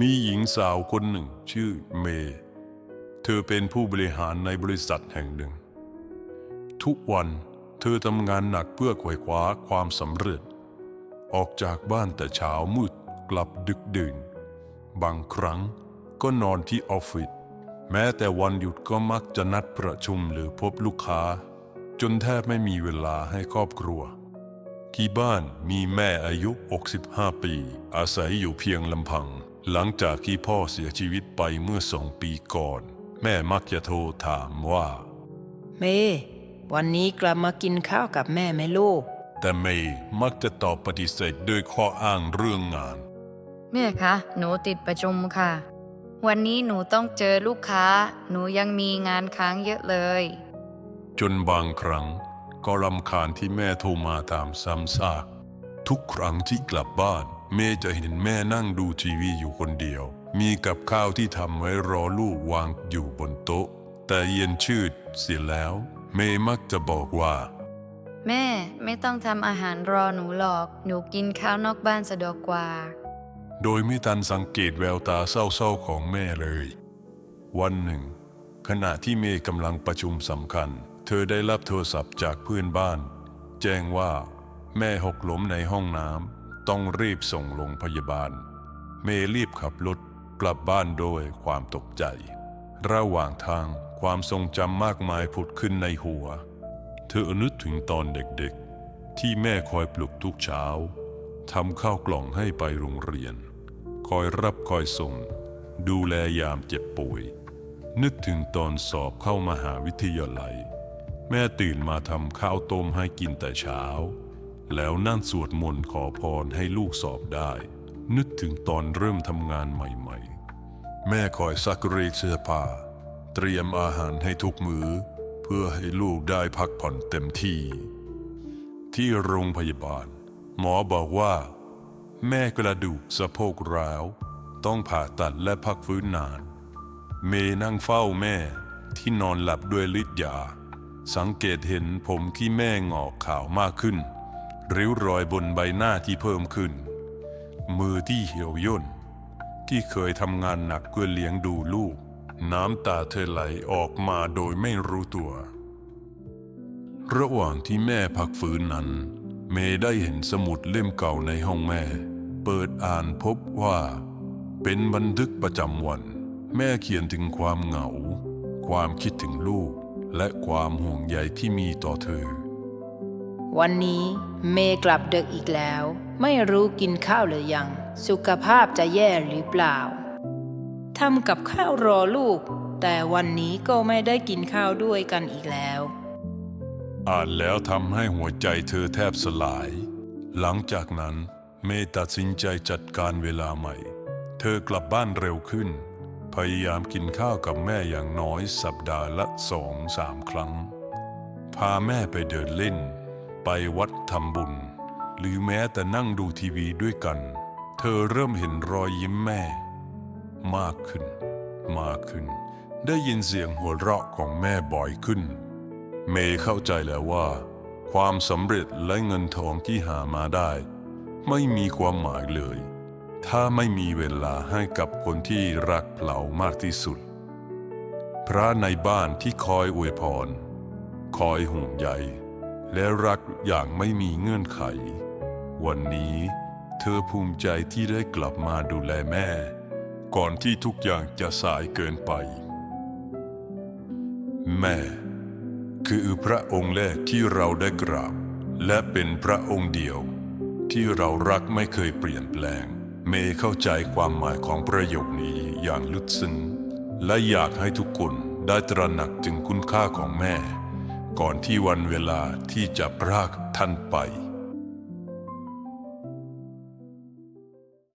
มีหญิงสาวคนหนึ่งชื่อเมย์เธอเป็นผู้บริหารในบริษัทแห่งหนึ่ง ทุกวันเธอทำงานหนักเพื่อขว่คว้าความสำเร็จ ออกจากบ้านแต่เช้ามืดกลับดึกดื่น บางครั้งก็นอนที่ออฟฟิศแม้แต่วันหยุดก็มักจะนัดประชุมหรือพบลูกค้า จนแทบไม่มีเวลาให้ครอบครัว ที่บ้านมีแม่อายุ 65 ปี อาศัยอยู่เพียงลำพัง หลังจากที่พ่อเสียชีวิตไปเมื่อสองปีก่อน แม่มักจะโทรถามว่า เมย์วันนี้กลับมากินข้าวกับแม่ไหมลูก แต่เมย์มักจะตอบปฏิเสธด้วยข้ออ้างเรื่องงาน แม่คะ หนูติดประชุมค่ะ วันนี้หนูต้องเจอลูกค้า หนูยังมีงานค้างเยอะเลย จนบางครั้ง ก็รำคาญที่แม่โทรมาตามซ้ำซากทุกครั้งที่กลับบ้าน เมย์จะเห็นแม่นั่งดูทีวีอยู่คนเดียว มีกับข้าวที่ทำไว้รอลูกวางอยู่บนโต๊ะ แต่เย็นชืดเสียแล้ว เมย์มักจะบอกว่า แม่ไม่ต้องทำอาหารรอหนูหรอก หนูกินข้าวนอกบ้านสะดวกกว่า โดยไม่ทันสังเกตแววตาเศร้าๆของแม่เลย วันหนึ่ง ขณะที่เมย์กำลังประชุมสำคัญ เธอได้รับโทรศัพท์จากเพื่อนบ้าน แจ้งว่า แม่หกล้มในห้องน้ำ ต้องรีบส่งโรงพยาบาล เมย์รีบขับรถกลับบ้านโดยความตกใจ ระหว่างทางความทรงจำมากมายผุดขึ้นในหัว เธอนึกถึงตอนเด็กๆ ที่แม่คอยปลุกทุกเช้าทำข้าวกล่องให้ไปโรงเรียน คอยรับคอยส่ง ดูแลยามเจ็บป่วย นึกถึงตอนสอบเข้ามหาวิทยาลัย แม่ตื่นมาทำข้าวต้มให้กินแต่เช้า แล้วนั่งสวดมนต์ขอพรให้ลูกสอบได้ นึกถึงตอนเริ่มทำงานใหม่ๆ แม่คอยซักรีดเสื้อผ้า เตรียมอาหารให้ทุกมือเพื่อให้ลูกได้พักผ่อนเต็มที่ ที่โรงพยาบาล หมอบอกว่า แม่กระดูกสะโพกร้าว ต้องผ่าตัดและพักฟื้นนาน เมนั่งเฝ้าแม่ที่นอนหลับด้วยฤทธิ์ยา สังเกตเห็นผมที่แม่งอกขาวมากขึ้น ริ้วรอยบนใบหน้าที่เพิ่มขึ้น มือที่เหี่ยวย่น ที่เคยทำงานหนักเพื่อเลี้ยงดูลูก น้ำตาเธอไหลออกมาโดยไม่รู้ตัว ระหว่างที่แม่พักฟื้นนั้น เมย์ได้เห็นสมุดเล่มเก่าในห้องแม่ เปิดอ่านพบว่า เป็นบันทึกประจำวัน แม่เขียนถึงความเหงา ความคิดถึงลูก และความห่วงใยที่มีต่อเธอ วันนี้เมย์กลับดึกอีกแล้ว ไม่รู้กินข้าวหรือยัง สุขภาพจะแย่หรือเปล่าทำกับข้าวรอลูก แต่วันนี้ก็ไม่ได้กินข้าวด้วยกันอีกแล้ว อ่านแล้วทำให้หัวใจเธอแทบสลาย หลังจากนั้นเมย์ตัดสินใจจัดการเวลาใหม่ เธอกลับบ้านเร็วขึ้น พยายามกินข้าวกับแม่อย่างน้อยสัปดาห์ละสองสามครั้ง พาแม่ไปเดินเล่น ไปวัดทำบุญ หรือแม้แต่นั่งดูทีวีด้วยกัน เธอเริ่มเห็นรอยยิ้มแม่ มากขึ้น มากขึ้น ได้ยินเสียงหัวเราะของแม่บ่อยขึ้น เมย์เข้าใจแล้วว่า ความสำเร็จและเงินทองที่หามาได้ ไม่มีความหมายเลย ถ้าไม่มีเวลาให้กับคนที่รักเรามากที่สุด พระในบ้านที่คอยอวยพร คอยห่วงใย และรักอย่างไม่มีเงื่อนไข วันนี้เธอภูมิใจที่ได้กลับมาดูแลแม่ ก่อนที่ทุกอย่างจะสายเกินไป แม่ คือพระองค์แรกที่เราได้กราบ และเป็นพระองค์เดียว ที่เรารักไม่เคยเปลี่ยนแปลง เมย์เข้าใจความหมายของประโยคนี้อย่างลึกซึ้งและอยากให้ทุกคนได้ตระหนักถึงคุณค่าของแม่ ก่อนที่วันเวลาที่จะพรากท่านไป